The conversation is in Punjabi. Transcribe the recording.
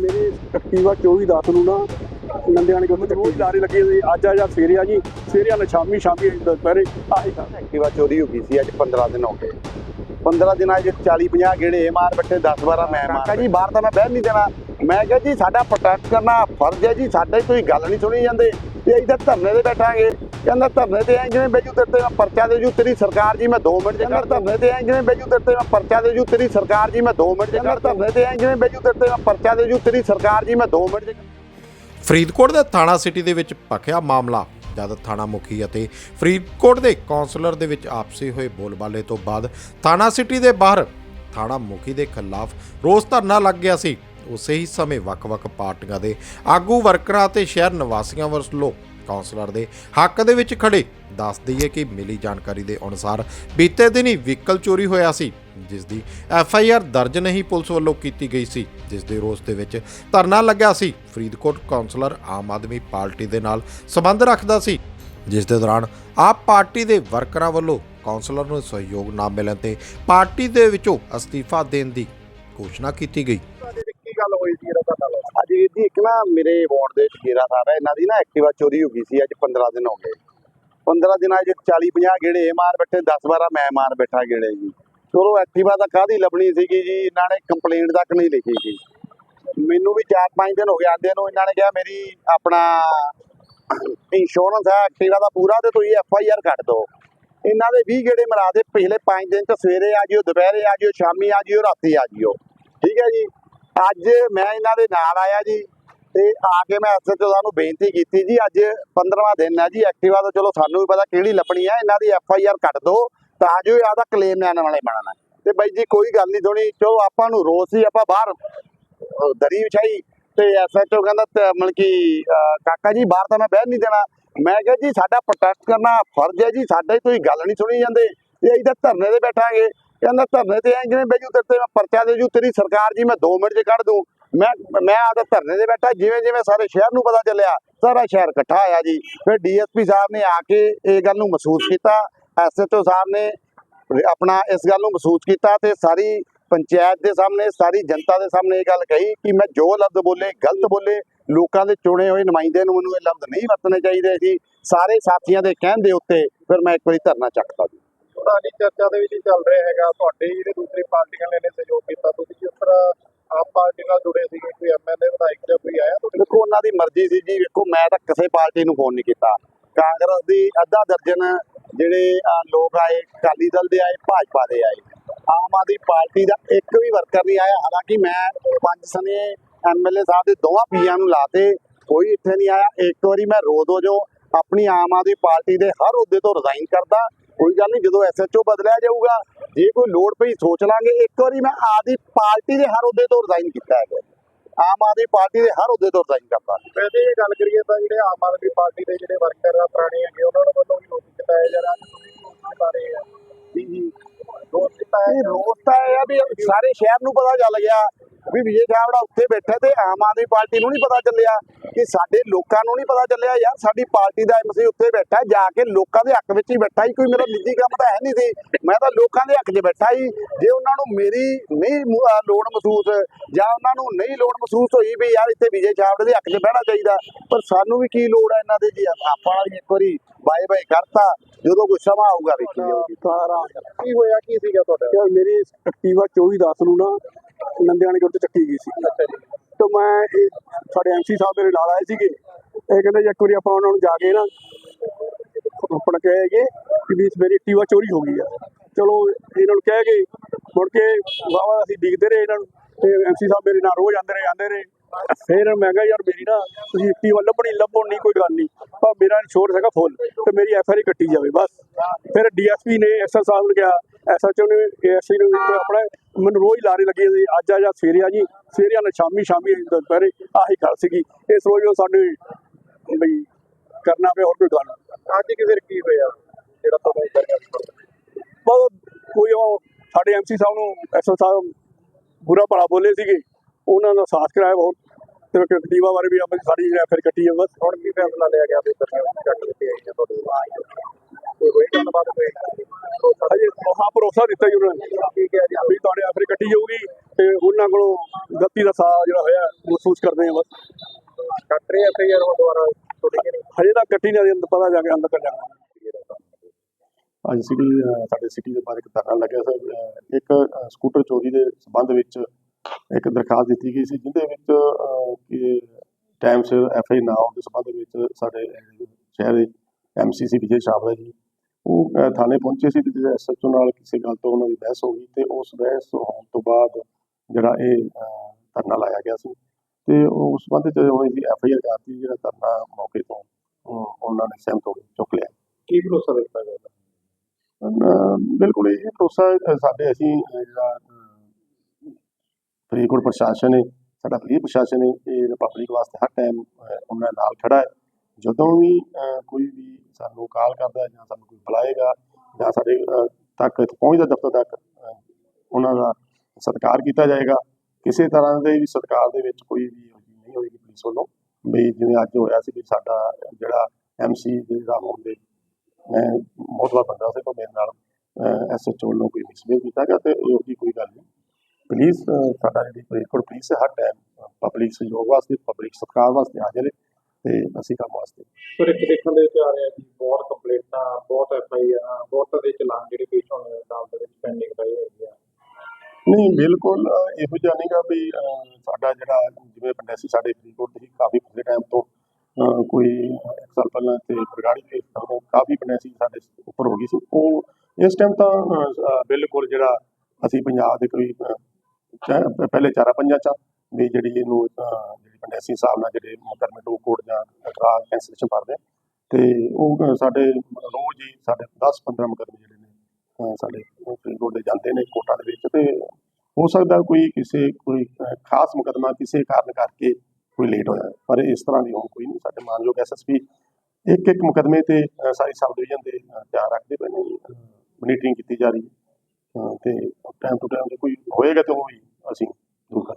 ਮੇਰੀ ਐਕਟਿਵਾ 24 10 ਨੂੰ ਨਾ ਨੰਦਿਆਣੇ ਕੋਲ ਰੋਜ਼ ਲਾਰੇ ਲੱਗੇ ਹੋਏ। ਅੱਜ ਆ ਜਾਂ ਸਵੇਰੇ ਆ ਜੀ। ਸਵੇਰੇ ਆ ਸ਼ਾਮੀ ਸ਼ਾਮੀ ਦੁਪਹਿਰੇ। ਆਹੀ ਕੰਮ ਐਕਟਿਵਾ ਚੋਰੀ ਹੋ ਗਈ ਸੀ ਅੱਜ 15 ਦਿਨ ਹੋ ਗਏ। 15 ਦਿਨਾਂ 'ਚ 40 50 ਗੇੜੇ ਮਾਰ ਬੈਠੇ 10 12 ਮੈਂ ਮਾਰ ਕਾਕਾ ਜੀ ਬਾਹਰ ਤਾਂ ਮੈਂ ਬਹਿ ਨਹੀਂ ਦੇਣਾ। ਮੈਂ ਕਿਹਾ ਜੀ ਸਾਡਾ ਪ੍ਰੋਟੈਕਟ ਕਰਨਾ ਫਰਜ਼ ਹੈ ਜੀ ਸਾਡੇ ਕੋਈ ਗੱਲ ਨਹੀਂ ਸੁਣੀ ਜਾਂਦੇ। ਤੇ ਅਸੀਂ ਤਾਂ ਧਰਨੇ ਤੇ ਬੈਠਾਂਗੇ। ਕਹਿੰਦਾ ਧਰਨੇ ਤੇ ਐਂ ਜਿਵੇਂ ਬੈਜੂ ਤੇਰੇ ਤੇ ਮੈਂ ਪਰਚਾ ਦੇ ਜੂ ਤੇਰੀ ਸਰਕਾਰ ਜੀ ਮੈਂ 2 ਮਿੰਟ ਚ ਕਰ ਧਰਨੇ ਤੇ ਐਂ ਜਿਵੇਂ ਬੈਜੂ ਤੇਰੇ ਤੇ ਮੈਂ ਪਰਚਾ ਦੇ ਜੂ ਤੇਰੀ ਸਰਕਾਰ ਜੀ ਮੈਂ 2 ਮਿੰਟ ਚ ਕਰ ਧਰਨੇ ਤੇ ਐਂ ਜਿਵੇਂ ਬੈਜੂ ਤੇਰੇ ਤੇ ਮੈਂ ਪਰਚਾ ਦੇ ਜੂ ਤੇਰੀ ਸਰਕਾਰ ਜੀ ਮੈਂ 2 ਮਿੰਟ ਚ ਫਰੀਦਕੋਟ ਦੇ ਥਾਣਾ ਸਿਟੀ ਦੇ ਵਿੱਚ ਭਖਿਆ ਮਾਮਲਾ ਜਦ ਥਾਣਾ ਮੁਖੀ ਅਤੇ ਫਰੀਦਕੋਟ ਦੇ ਕਾਉਂਸਲਰ ਦੇ ਵਿੱਚ ਆਪਸੀ ਹੋਏ ਬੋਲਬਾਲੇ ਤੋਂ ਬਾਅਦ ਥਾਣਾ ਸਿਟੀ ਦੇ ਬਾਹਰ ਥਾਣਾ ਮੁਖੀ ਦੇ ਖਿਲਾਫ ਰੋਸ ਧਰਨਾ ਲੱਗ ਗਿਆ ਸੀ। ਉਸੇ ਹੀ ਸਮੇਂ ਵੱਖ-ਵੱਖ ਪਾਰਟੀਆਂ ਦੇ ਆਗੂ ਵਰਕਰਾਂ ਅਤੇ ਸ਼ਹਿਰ ਨਿਵਾਸੀਆਂ ਵੱਲੋਂ ਕਾਉਂਸਲਰ ਦੇ ਹੱਕ ਦੇ ਵਿੱਚ ਖੜੇ। ਦੱਸ ਦਈਏ ਕਿ ਮਿਲੀ ਜਾਣਕਾਰੀ ਦੇ ਅਨੁਸਾਰ ਬੀਤੇ ਦਿਨ ਹੀ ਵਹੀਕਲ ਚੋਰੀ ਹੋਇਆ ਸੀ, ਜਿਸ ਦੀ ਐਫ ਆਈ ਆਰ ਦਰਜ ਨਹੀਂ ਪੁਲਿਸ ਵੱਲੋਂ ਕੀਤੀ ਗਈ ਸੀ, ਜਿਸ ਦੇ ਰੋਸ ਦੇ ਵਿੱਚ ਧਰਨਾ ਲੱਗਾ ਸੀ। ਫਰੀਦਕੋਟ ਕਾਉਂਸਲਰ ਆਮ ਆਦਮੀ ਪਾਰਟੀ ਦੇ ਨਾਲ ਸੰਬੰਧ ਰੱਖਦਾ ਸੀ, ਜਿਸ ਦੇ ਦੌਰਾਨ ਆਪ ਪਾਰਟੀ ਦੇ ਵਰਕਰਾਂ ਵੱਲੋਂ ਕਾਉਂਸਲਰ ਨੂੰ ਸਹਿਯੋਗ ਨਾ ਮਿਲਣ ਤੇ ਪਾਰਟੀ ਦੇ ਵਿੱਚੋਂ ਅਸਤੀਫਾ ਦੇਣ ਦੀ ਘੋਸ਼ਣਾ ਕੀਤੀ ਗਈ। ਕੀ ਗੱਲ ਹੋਈ ਸੀ? ਅੱਜ ਵੀਰ ਜੀ, ਇੱਕ ਨਾ ਮੇਰੇ ਵਾਰਡ ਦੇ ਸ਼ੇਰਾ ਸਾਹਿਬ ਹੈ, ਇਹਨਾਂ ਦੀ ਨਾ ਐਕਟਿਵਾ ਚੋਰੀ ਹੋ ਗਈ ਸੀ, ਅੱਜ 15 ਦਿਨ ਹੋ ਗਏ। 15 ਦਿਨਾਂ 'ਚ 40 50 ਗੇੜੇ ਇਹ ਮਾਰ ਬੈਠੇ 10 12 ਮੈਂ ਮਾਰ ਬੈਠਾ ਗੇੜੇ ਜੀ। ਚਲੋ, ਐਕਟਿਵਾ ਤਾਂ ਕਾਹਦੀ ਲੱਭਣੀ ਸੀਗੀ ਜੀ, ਇਹਨਾਂ ਨੇ ਕੰਪਲੇਂਟ ਤੱਕ ਨਹੀਂ ਲਿਖੀ ਜੀ। ਮੈਨੂੰ ਵੀ 4-5 ਦਿਨ ਹੋ ਗਏ, ਆਂਦੇ ਨੂੰ ਇਹਨਾਂ ਨੇ ਕਿਹਾ ਮੇਰੀ ਆਪਣਾ ਇੰਸ਼ੋਰੈਂਸ ਹੈ, ਐਕਟਿਵਾ ਦਾ ਪੂਰਾ ਤੇ ਤੁਸੀਂ ਐਫ ਆਈ ਆਰ ਕੱਟ ਦਿਓ। ਇਹਨਾਂ ਦੇ 20 ਗੇੜੇ ਮਰਾ ਦੇ, ਪਿਛਲੇ 5 ਦਿਨ ਤੋਂ ਸਵੇਰੇ ਆ ਜਿਓ, ਦੁਪਹਿਰੇ ਆ ਜਿਓ, ਸ਼ਾਮੀ ਆ ਜਿਓ, ਰਾਤੀ ਆ ਜਿਓ। ਠੀਕ ਹੈ ਜੀ? ਅੱਜ ਮੈਂ ਇਹਨਾਂ ਦੇ ਨਾਲ ਆਇਆ ਜੀ ਤੇ ਆ ਕੇ ਮੈਂ ਐਸਐਚਓ ਸਾਹਿਬ ਨੂੰ ਬੇਨਤੀ ਕੀਤੀ ਜੀ, ਅੱਜ 15ਵਾਂ ਦਿਨ ਹੈ ਜੀ, ਐਕਟਿਵਾ ਦਾ ਚਲੋ ਸਾਨੂੰ ਵੀ ਪਤਾ ਕਿਹੜੀ ਲੱਭਣੀ ਹੈ, ਇਹਨਾਂ ਦੀ ਐਫ ਆਈ ਆਰ ਕੱਟ ਦਿਓ ਤਾਂ ਜੋ ਇਹਦਾ ਕਲੇਮ ਲੈਣ ਵਾਲੇ ਬਣਨਾ। ਤੇ ਬਾਈ ਜੀ ਕੋਈ ਗੱਲ ਨਹੀਂ ਥੋੜੀ ਚਲੋ ਆਪਾਂ ਨੂੰ ਰੋਸ ਹੀ ਆਪਾਂ ਬਾਹਰ ਦਰੀ ਵਿਛਾਈ ਤੇ ਐਸਐਚਓ ਕਹਿੰਦਾ ਤੇ, ਮਤਲਬ ਕਿ ਕਾਕਾ ਜੀ ਬਾਹਰ ਤਾਂ ਮੈਂ ਬਹਿ ਨਹੀਂ ਦੇਣਾ। ਮੈਂ ਕਿਹਾ ਜੀ ਸਾਡਾ ਪ੍ਰੋਟੈਸਟ ਕਰਨਾ ਫਰਜ਼ ਹੈ ਜੀ, ਸਾਡਾ ਕੋਈ ਗੱਲ ਨਹੀਂ ਸੁਣੀ ਜਾਂਦੇ। ਤੇ ਅਸੀਂ ਤਾਂ ਧਰਨੇ ਤੇ ਬੈਠਾਂਗੇ। ਕਹਿੰਦਾ ਧਰਨੇ ਤੇ ਐਂ ਜਿਵੇਂ ਬੈਜੂ ਤੇਰੇ ਤੇ? ਮੈਂ ਪਰਚਾ ਦੇ ਜੂ, ਤੇਰੀ ਸਰਕਾਰ ਜੀ, ਮੈਂ 2 ਮਿੰਟ 'ਚ ਕੱਢ ਦੂੰ। ਮੈਂ ਮੈਂ ਆਦਾ ਧਰਨੇ ਤੇ ਬੈਠਾ, ਜਿਵੇਂ ਜਿਵੇਂ ਸਾਰੇ ਸ਼ਹਿਰ ਨੂੰ ਪਤਾ ਚੱਲਿਆ, ਸਾਰਾ ਸ਼ਹਿਰ ਇਕੱਠਾ ਆਇਆ ਜੀ। ਫਿਰ ਡੀਐਸਪੀ ਸਾਹਿਬ ਨੇ ਆ ਕੇ ਇਹ ਗੱਲ ਨੂੰ ਮਹਿਸੂਸ ਕੀਤਾ, ਐਸਐਚਓ ਸਾਹਿਬ ਨੇ ਆਪਣਾ ਇਸ ਗੱਲ ਨੂੰ ਮਹਿਸੂਸ ਕੀਤਾ ਤੇ ਸਾਰੀ ਪੰਚਾਇਤ ਦੇ ਸਾਹਮਣੇ, ਸਾਰੀ ਜਨਤਾ ਦੇ ਸਾਹਮਣੇ ਇਹ ਗੱਲ ਕਹੀ ਕਿ ਮੈਂ ਜੋ ਲਫ਼ਜ਼ ਬੋਲੇ, ਗਲਤ ਬੋਲੇ, ਲੋਕਾਂ ਦੇ ਚੁਣੇ ਹੋਏ ਨੁਮਾਇੰਦੇ ਨੂੰ ਮੈਨੂੰ ਇਹ ਲਫ਼ਜ਼ ਨਹੀਂ ਵਰਤਣੇ ਚਾਹੀਦੇ ਸੀ। ਸਾਰੇ ਸਾਥੀਆਂ ਦੇ ਕਹਿਣ ਦੇ ਉੱਤੇ ਫਿਰ ਮੈਂ ਇੱਕ ਵਾਰੀ ਧਰਨਾ ਚੱਕਤਾ ਜੀ। ਤੁਹਾਡੀ ਚਰਚਾ ਦੇ ਵਿੱਚ ਚੱਲ ਰਿਹਾ ਹੈਗਾ। ਤੁਹਾਡੇ ਜਿਹੜੇ ਦੂਸਰੀ ਪਾਰਟੀਆਂ ਨੇ ਸਹਿਯੋਗ ਕੀਤਾ, ਤੁਸੀਂ ਜਿਸ ਤਰ੍ਹਾਂ ਆਪ ਪਾਰਟੀ ਨਾਲ ਜੁੜੇ ਸੀਗੇ ਕੋਈ ਐਮਐਲਏ ਵਿਧਾਇਕ ਜਾਂ ਕੋਈ ਆਇਆ ਦੇਖੋ, ਉਹਨਾਂ ਦੀ ਮਰਜ਼ੀ ਸੀ ਜੀ। ਵੇਖੋ ਮੈਂ ਤਾਂ ਕਿਸੇ ਪਾਰਟੀ ਨੂੰ ਫੋਨ ਨਹੀਂ ਕੀਤਾ। ਕਾਂਗਰਸ ਦੀ ਅੱਧਾ ਦਰਜਨ ਜਿਹੜੇ ਲੋਕ ਆਏ, ਅਕਾਲੀ ਦਲ ਦੇ ਆਏ, ਭਾਜਪਾ ਦੇ ਆਏ। ਆਮ ਆਦਮੀ ਪਾਰਟੀ ਦਾ ਇੱਕ ਵੀ ਵਰਕਰ ਨਹੀਂ ਆਇਆ। ਹਾਲਾਂਕਿ ਮੈਂ ਪੰਜ ਸਨੇ ਐਮਐਲਏ ਸਾਹਿਬ ਦੇ ਦੋਵਾਂ ਪੀਆਂ ਨੂੰ ਲਾਤੇ, ਕੋਈ ਇੱਥੇ ਨਹੀਂ ਆਇਆ। ਇੱਕ ਵਾਰੀ ਮੈਂ ਰੋਜ਼ ਹੋ ਆਪਣੀ ਆਮ ਆਦਮੀ ਪਾਰਟੀ ਦੇ ਹਰ ਅਹੁਦੇ ਤੋਂ ਰਿਜ਼ਾਈਨ ਕਰਦਾ। ਕੋਈ ਗੱਲ ਨਹੀਂ ਜਦੋਂ ਐਸਐਚਓ ਬਦਲਿਆ ਜਾਊਗਾ ਜੇ ਕੋਈ ਲੋੜ ਪਈ ਸੋਚ ਲਾਂਗੇ। ਇੱਕ ਵਾਰੀ ਮੈਂ ਆਦੀ ਪਾਰਟੀ ਦੇ ਹਰ ਅਹੁਦੇ ਤੋਂ ਰਿਜ਼ਾਈਨ ਕੀਤਾ ਹੈ ਆਮ ਆਦਮੀ ਪਾਰਟੀ ਦੇ ਹਰ ਅਹੁਦੇ ਤੋਂ ਰਿਜ਼ਾਈਨ ਕਰਦਾ। ਵੈਸੇ ਇਹ ਗੱਲ ਕਰੀਏ ਤਾਂ ਜਿਹੜੇ ਆਮ ਆਦਮੀ ਪਾਰਟੀ ਦੇ ਜਿਹੜੇ ਵਰਕਰ ਆ ਪੁਰਾਣੇ ਹੈਗੇ ਉਹਨਾਂ ਨੂੰ ਵੱਲੋਂ ਵੀ ਨੋਟਿਸ ਕੀਤਾ ਹੈ ਜਰਾ ਤੁਸੀਂ ਰਹੇ ਆ ਜੀ ਜੀ। ਕੀਤਾ ਹੈ ਇਹ ਤਾਂ ਇਹ ਆ ਵੀ ਸਾਰੇ ਸ਼ਹਿਰ ਨੂੰ ਪਤਾ ਚੱਲ ਗਿਆ। ਵੀ ਵਿਜੇ ਛਾਵੜਾ ਉੱਥੇ ਬੈਠਾ ਤੇ ਆਮ ਆਦਮੀ ਪਾਰਟੀ ਨੂੰ ਨਹੀਂ ਪਤਾ ਚੱਲਿਆ ਕਿ ਸਾਡੇ ਲੋਕਾਂ ਨੂੰ ਨਹੀਂ ਪਤਾ ਚੱਲਿਆ ਯਾਰ ਸਾਡੀ ਪਾਰਟੀ ਦਾ ਐਮਸੀ ਉੱਥੇ ਬੈਠਾ ਜਾ ਕੇ ਲੋਕਾਂ ਦੇ ਹੱਕ ਵਿੱਚ ਹੀ ਬੈਠਾ ਹੀ ਕੋਈ ਮੇਰਾ ਨਿੱਜੀ ਕੰਮ ਤਾਂ ਹੈ ਨਹੀਂ ਸੀ। ਮੈਂ ਤਾਂ ਲੋਕਾਂ ਦੇ ਹੱਕ 'ਚ ਬੈਠਾ ਹੀ। ਜੇ ਉਹਨਾਂ ਨੂੰ ਮੇਰੀ ਨਹੀਂ ਲੋੜ ਮਹਿਸੂਸ ਜਾਂ ਉਹਨਾਂ ਨੂੰ ਨਹੀਂ ਲੋੜ ਮਹਿਸੂਸ ਹੋਈ ਵੀ ਯਾਰ ਇੱਥੇ ਵਿਜੇ ਛਾਵੜੇ ਦੇ ਹੱਕ 'ਚ ਬਹਿਣਾ ਚਾਹੀਦਾ ਪਰ ਸਾਨੂੰ ਵੀ ਕੀ ਲੋੜ ਹੈ ਇਹਨਾਂ ਦੇ ਜੀ? ਆਪਾਂ ਵੀ ਇੱਕ ਵਾਰੀ ਬਾਏ ਬਾਏ ਕਰਤਾ ਜਦੋਂ ਕੋਈ ਸਮਾਂ ਆਊਗਾ ਵੇਖੀ ਜਾਊਗੀ। ਸਾਰਾ। ਕੀ ਹੋਇਆ ਕੀ ਸੀਗਾ ਤੁਹਾਡਾ? ਮੇਰੀ ਐਕਟਿਵਾ 24 10 ਨੂੰ ਨਾ ਨੰਦਿਆਣੇ ਕੋਲ ਚੱਕੀ ਗਈ ਸੀ। ਤੇ ਮੈਂ ਇਹ ਸਾਡੇ ਐਮਸੀ ਸਾਹਿਬ ਮੇਰੇ ਨਾਲ ਆਏ ਸੀਗੇ। ਇਹ ਕਹਿੰਦੇ ਜੀ ਇੱਕ ਵਾਰੀ ਆਪਾਂ ਉਹਨਾਂ ਨੂੰ ਜਾ ਕੇ ਨਾ ਆਪਣਾ ਕਹੇਗੇ ਕਿ ਵੀ ਮੇਰੀ ਐਕਟਿਵਾ ਚੋਰੀ ਹੋ ਗਈ ਆ। ਚਲੋ ਇਹਨਾਂ ਨੂੰ ਕਹਿ ਗਏ ਮੁੜ ਕੇ ਵਾਵਾ ਅਸੀਂ ਡਿੱਗਦੇ ਰਹੇ ਇਹਨਾਂ ਨੂੰ। ਤੇ ਐਮਸੀ ਸਾਹਿਬ ਮੇਰੇ ਨਾਲ ਰੋਜ਼ ਆਉਂਦੇ ਰਹੇ ਆਉਂਦੇ ਰਹੇ। ਫਿਰ ਮੈਂ ਕਿਹਾ ਯਾਰ ਮੇਰੀ ਨਾ ਤੁਸੀਂ ਐਕਟਿਵਾ ਲੱਭਣੀ ਲੱਭੋ ਨਹੀਂ ਕੋਈ ਗੱਲ ਨਹੀਂ। ਪਰ ਮੇਰਾ ਇੰਸ਼ੋਰੈਂਸ ਹੈਗਾ ਫੁੱਲ ਤੇ ਮੇਰੀ ਐਫ ਆਰ ਕੱਟੀ ਜਾਵੇ ਬਸ। ਫਿਰ ਡੀਐਸਪੀ ਨੇ ਐਸਐਸ ਸਾਹਿਬ ਨੂੰ ਕਿਹਾ ਐਸਐਚਓ ਨੇ ਏਐਸਪੀ ਨੂੰ ਤੇ ਆਪਣਾ ਮੈਨੂੰ ਰੋਜ਼ ਲਾਰੇ ਲੱਗੇ ਸੀ ਅੱਜ ਆ ਜਾਂ ਸਵੇਰੇ ਆ ਜੀ। ਸਵੇਰੇ ਆ ਨਾ ਸ਼ਾਮੀ ਸ਼ਾਮੀ ਦੁਪਹਿਰੇ ਆਹੀ ਗੱਲ ਸੀਗੀ। ਇਸ ਰੋਜ਼ ਉਹ ਸਾਡੇ ਬਈ ਕਰਨਾ ਪਿਆ ਹੋਰ ਕੋਈ ਗੱਲ। ਅੱਜ ਕਿ ਫਿਰ ਕੀ ਹੋਇਆ? ਜਿਹੜਾ ਤੁਹਾਨੂੰ ਗੱਲ ਬਹੁਤ ਕੋਈ ਉਹ ਸਾਡੇ ਐਮਸੀ ਸਾਹਿਬ ਨੂੰ ਐਸਐਸ ਸਾਹਿਬ ਬੁਰਾ ਭਲਾ ਬੋਲੇ ਸੀਗੇ। ਉਹਨਾਂ ਦਾ ਸਾਥ ਕਰਾਇਆ ਬਹੁਤ। ਤੇ ਕਟੀਵਾ ਬਾਰੇ ਵੀ ਆਪਣੀ ਸਾਡੀ ਫਿਰ ਕੱਟੀ ਹੈ ਬਸ। ਹੁਣ ਕੀ ਫੈਸਲਾ ਲਿਆ ਗਿਆ? ਤੇ ਕੱਟ ਦਿੱਤੀ ਆਈ ਹੈ ਤੁਹਾਡੇ ਕੋਈ ਹੋਈ ਗੱਲਬਾਤ ਕੋਈ ਹਜੇ ਹਾਂ ਭਰੋਸਾ ਦਿੱਤਾ ਜੀ ਉਹਨਾਂ ਨੇ। ਠੀਕ ਹੈ ਜੀ। ਵੀ ਤੁਹਾਡੇ ਆਖਰੀ ਕੱਟੀ ਜਾਊਗੀ ਤੇ ਉਹਨਾਂ ਕੋਲੋਂ ਗਲਤੀ ਦਾ ਸਾ ਜਿਹੜਾ ਹੋਇਆ ਮਹਿਸੂਸ ਕਰਦੇ ਆ ਬਸ। ਕੱਟ ਰਹੇ ਐਫ ਆਈ ਆਰ ਦੁਆਰਾ ਤੁਹਾਡੇ ਕਿ ਨਹੀਂ ਹਜੇ ਤਾਂ ਕੱਟੀ ਨਹੀਂ ਅੰਦਰ ਪਤਾ ਜਾ ਕੇ ਅੰਦਰ ਕਰ ਜਾਣਾ ਅੱਜ ਸਿਟੀ ਅਹ ਸਾਡੇ ਸਿਟੀ ਦੇ ਬਾਰੇ ਇੱਕ ਧਰਨਾ ਲੱਗਿਆ ਸੀ ਇੱਕ ਸਕੂਟਰ ਚੋਰੀ ਦੇ ਸੰਬੰਧ ਵਿੱਚ ਇੱਕ ਦਰਖਾਸਤ ਦਿੱਤੀ ਗਈ ਸੀ ਜਿਹਦੇ ਵਿੱਚ ਕਿ ਟਾਈਮ ਸਿਰ ਐਫ ਆਈ ਨਾ ਹੋਣ ਦੇ ਸੰਬੰਧ ਵਿੱਚ ਸਾਡੇ ਅਹ, ਸ਼ਹਿਰ ਦੇ ਐਮਸੀਸੀ ਵਿਜੇ ਸ਼ਾਵਰਾ ਜੀ ਉਹ ਥਾਣੇ ਪਹੁੰਚੇ ਸੀ ਤੇ ਐਸਐਚਓ ਨਾਲ ਕਿਸੇ ਗੱਲ ਤੋਂ ਉਹਨਾਂ ਦੀ ਬਹਿਸ ਹੋ ਗਈ ਤੇ ਉਸ ਬਹਿਸ ਹੋਣ ਤੋਂ ਬਾਅਦ ਜਿਹੜਾ ਇਹ ਧਰਨਾ ਲਾਇਆ ਗਿਆ ਸੀ ਤੇ ਉਹ ਉਸ ਸੰਬੰਧ ਚ ਹੁਣ ਜੀ ਐਫ ਆਈ ਆਰ ਕਰਤੀ ਜਿਹੜਾ ਧਰਨਾ ਮੌਕੇ ਤੋਂ ਉਹ ਉਹਨਾਂ ਨੇ ਸਹਿਮਤ ਹੋ ਕੇ ਚੁੱਕ ਲਿਆ। ਕੀ ਭਰੋਸਾ ਦਿੱਤਾ ਗਿਆ? ਬਿਲਕੁਲ ਇਹ ਭਰੋਸਾ ਸਾਡੇ ਅਸੀਂ ਜਿਹੜਾ ਫਰੀਦਕੋਟ ਪ੍ਰਸ਼ਾਸਨ ਹੈ ਸਾਡਾ ਪੁਲਿਸ ਪ੍ਰਸ਼ਾਸਨ ਹੈ ਇਹ ਪਬਲਿਕ ਵਾਸਤੇ ਹਰ ਟਾਈਮ ਉਹਨਾਂ ਨਾਲ ਖੜਾ ਹੈ। ਜਦੋਂ ਵੀ ਕੋਈ ਵੀ ਸਾਨੂੰ ਕਾਲ ਕਰਦਾ ਜਾਂ ਸਾਨੂੰ ਕੋਈ ਬੁਲਾਏਗਾ ਜਾਂ ਸਾਡੇ ਤੱਕ ਇੱਥੇ ਪਹੁੰਚਦਾ ਦਫ਼ਤਰ ਤੱਕ ਉਹਨਾਂ ਦਾ ਸਤਿਕਾਰ ਕੀਤਾ ਜਾਏਗਾ। ਕਿਸੇ ਤਰ੍ਹਾਂ ਦੇ ਵੀ ਸਤਿਕਾਰ ਦੇ ਵਿੱਚ ਕੋਈ ਵੀ ਇਹੋ ਜਿਹੀ ਨਹੀਂ ਹੋਏਗੀ ਪੁਲਿਸ ਵੱਲੋਂ। ਵੀ ਜਿਵੇਂ ਅੱਜ ਹੋਇਆ ਸੀ ਵੀ ਸਾਡਾ ਜਿਹੜਾ ਐਮਸੀ ਦੇ ਦਾ ਹੋਣ ਦੇ, ਮੈਂ ਬਹੁਤ ਵਾਰ ਬੰਦਾ ਸੀ ਪਰ ਮੇਰੇ ਨਾਲ ਐਸਐਚਓ ਵੱਲੋਂ ਕੋਈ ਮਿਸਬੀਹੇਵ ਕੀਤਾ ਗਿਆ ਤੇ ਇਹੋ ਜਿਹੀ ਕੋਈ ਗੱਲ ਨਹੀਂ। ਪੁਲਿਸ ਸਾਡਾ ਜਿਹੜੀ ਫਰੀਦਕੋਟ ਪੁਲਿਸ ਹਰ ਟਾਈਮ ਪਬਲਿਕ ਸਹਿਯੋਗ ਵਾਸਤੇ ਪਬਲਿਕ ਸਤਿਕਾਰ ਵਾਸਤੇ ਹਾਜ਼ਰ ਹੈ। ਤੇ ਅਸੀਂ ਕੰਮ ਵਾਸਤੇ। ਪਰ ਇੱਕ ਦੇਖਣ ਦੇ ਵਿੱਚ ਆ ਰਿਹਾ ਜੀ ਬਹੁਤ ਕੰਪਲੇਂਟਾਂ ਬਹੁਤ ਐਫ ਆਈ ਆਰ ਬਹੁਤ ਦੇ ਚਲਾਨ ਜਿਹੜੇ ਪੇਸ਼ ਹੋਣ ਦੇ ਅਦਾਲਤ ਵਿੱਚ ਪੈਂਡਿੰਗ ਪਏ ਹੈਗੇ ਆ। ਨਹੀਂ ਬਿਲਕੁਲ ਇਹੋ ਜਿਹਾ ਨਹੀਂਗਾ ਵੀ ਸਾਡਾ ਜਿਹੜਾ ਜਿਵੇਂ ਪੰਡੈਸੀ ਸਾਡੇ ਫਰੀਦਕੋਟ ਦੇ ਕਾਫੀ ਪਿਛਲੇ ਟਾਈਮ ਤੋਂ ਕੋਈ ਇੱਕ ਸਾਲ ਪਹਿਲਾਂ ਤੇ ਬਰਗਾੜੀ ਦੇ ਉਦੋਂ ਕਾਫੀ ਪੰਡੈਸੀ ਸਾਡੇ ਉੱਪਰ ਹੋ ਗਈ ਸੀ। ਉਹ ਇਸ ਟਾਈਮ ਤਾਂ ਬਿਲਕੁਲ ਜਿਹੜਾ ਅਸੀਂ ਪੰਜਾਬ ਦੇ ਕੋਈ ਪਹਿਲੇ ਚਾਰਾ ਪੰਜਾਂ ਚ ਵੀ ਜਿਹੜੀ ਇਹਨੂੰ ਅਹ, ਜਿਹੜੀ ਪੰਡੈਸੀ ਹਿਸਾਬ ਨਾਲ ਜਿਹੜੇ ਮੁਕਰਮੇ ਟੂ ਕੋਰਟ ਜਾਂ ਟਰਾ ਕੈਂਸਲੇਸ਼ਨ ਕਰਦੇ ਤੇ ਉਹ ਸਾਡੇ ਰੋਜ਼ ਹੀ ਸਾਡੇ 10 15 ਮੁਕਰਮੇ ਜਿਹੜੇ ਨੇ ਸਾਡੇ ਫਰੀਦਕੋਟ ਦੇ ਜਾਂਦੇ ਨੇ ਕੋਰਟਾਂ ਦੇ ਵਿੱਚ ਤੇ ਹੋ ਸਕਦਾ ਕੋਈ ਕਿਸੇ ਕੋਈ ਖਾਸ ਮੁਕਦਮਾ ਕਿਸੇ ਕਾਰਨ ਕਰਕੇ ਕੋਈ ਲੇਟ ਹੋਇਆ। ਪਰ ਇਸ ਤਰ੍ਹਾਂ ਦੀ ਹੁਣ ਕੋਈ ਨਹੀਂ। ਸਾਡੇ ਮਾਨਯੋਗ ਐਸਐਸਪੀ ਇੱਕ ਇੱਕ ਮੁਕਦਮੇ ਤੇ ਅਹ, ਸਾਰੀ ਸਬ ਡਿਵੀਜ਼ਨ ਦੇ ਧਿਆਨ ਰੱਖਦੇ ਪਏ ਨੇ। ਮੋਨੀਟਰਿੰਗ ਕੀਤੀ ਜਾ ਰਹੀ ਹੈ। ਤੇ ਟਾਈਮ ਟੂ ਟਾਈਮ ਜੇ ਕੋਈ ਹੋਏਗਾ ਤਾਂ ਉਹ ਵੀ ਅਸੀਂ ਦੂਰ ਕਰ